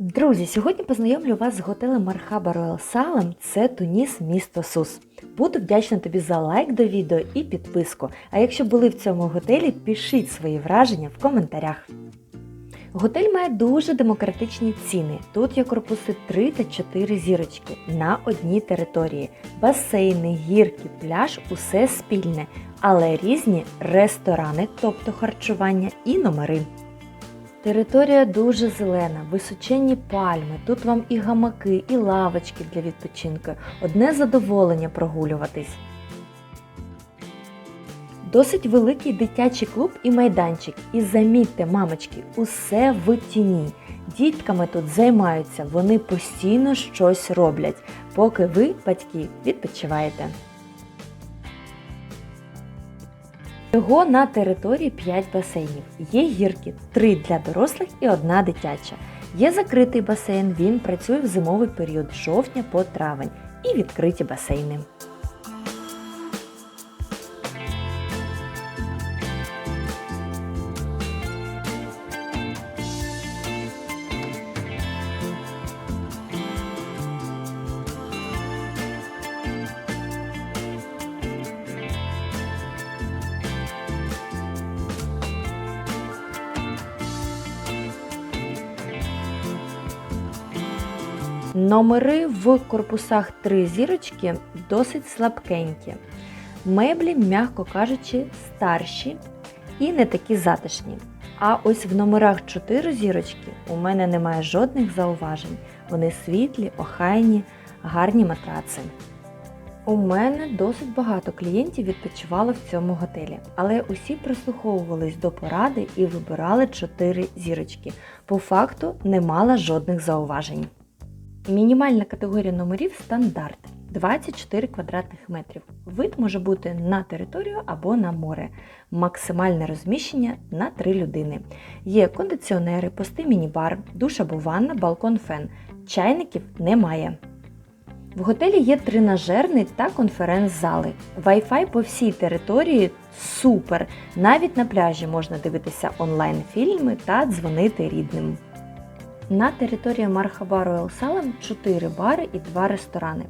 Друзі, сьогодні познайомлю вас з готелем Мархаба Royal Salem. Це Туніс, місто Сус. Буду вдячна тобі за лайк до відео і підписку. А якщо були в цьому готелі, пишіть свої враження в коментарях. Готель має дуже демократичні ціни. Тут є корпуси 3 та 4 зірочки на одній території. Басейни, гірки, пляж усе спільне, але різні ресторани, тобто харчування і номери. Територія дуже зелена, височенні пальми. Тут вам і гамаки, і лавочки для відпочинку. Одне задоволення прогулюватись. Досить великий дитячий клуб і майданчик. І замітьте, мамочки, усе в тіні. Дітками тут займаються, вони постійно щось роблять, поки ви, батьки, відпочиваєте. Всього на території 5 басейнів. Є гірки, 3 для дорослих і одна дитяча. Є закритий басейн, він працює в зимовий період з жовтня по травень і відкриті басейни. Номери в корпусах 3 зірочки досить слабкенькі. Меблі, м'яко кажучи, старші і не такі затишні. А ось в номерах 4 зірочки у мене немає жодних зауважень. Вони світлі, охайні, гарні матраци. У мене досить багато клієнтів відпочивало в цьому готелі, але усі прислуховувались до поради і вибирали 4 зірочки. По факту не мала жодних зауважень. Мінімальна категорія номерів стандарт 24 квадратних метрів. Вид може бути на територію або на море. Максимальне розміщення на 3 людини. Є кондиціонери, пости міні-бар, душ або ванна, балкон фен. Чайників немає. В готелі є тренажерний та конференц-зали. Wi-Fi по всій території супер. Навіть на пляжі можна дивитися онлайн-фільми та дзвонити рідним. На території Мархаба Royal Salem 4 бари і 2 ресторани.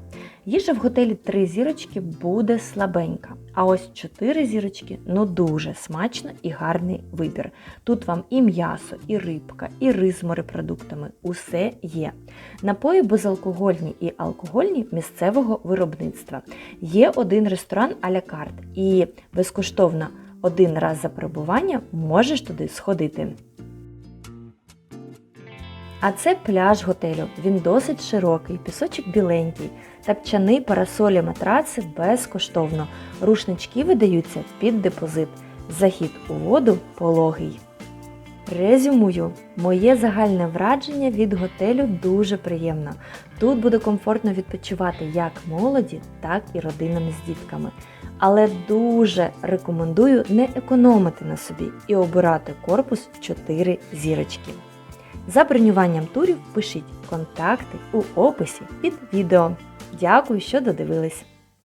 Їжа в готелі 3 зірочки буде слабенька, а ось 4 зірочки ну дуже смачно і гарний вибір. Тут вам і м'ясо, і рибка, і рис з морепродуктами. Усе є. Напої безалкогольні і алкогольні місцевого виробництва. Є один ресторан а-ля карт і безкоштовно один раз за перебування можеш туди сходити. А це пляж готелю. Він досить широкий, пісочок біленький, тапчани, парасолі, матраци безкоштовно. Рушнички видаються під депозит. Захід у воду пологий. Резюмую, моє загальне враження від готелю дуже приємно. Тут буде комфортно відпочивати як молоді, так і родинам з дітками. Але дуже рекомендую не економити на собі і обирати корпус 4 зірочки. За бронюванням турів пишіть контакти у описі під відео. Дякую, що додивились!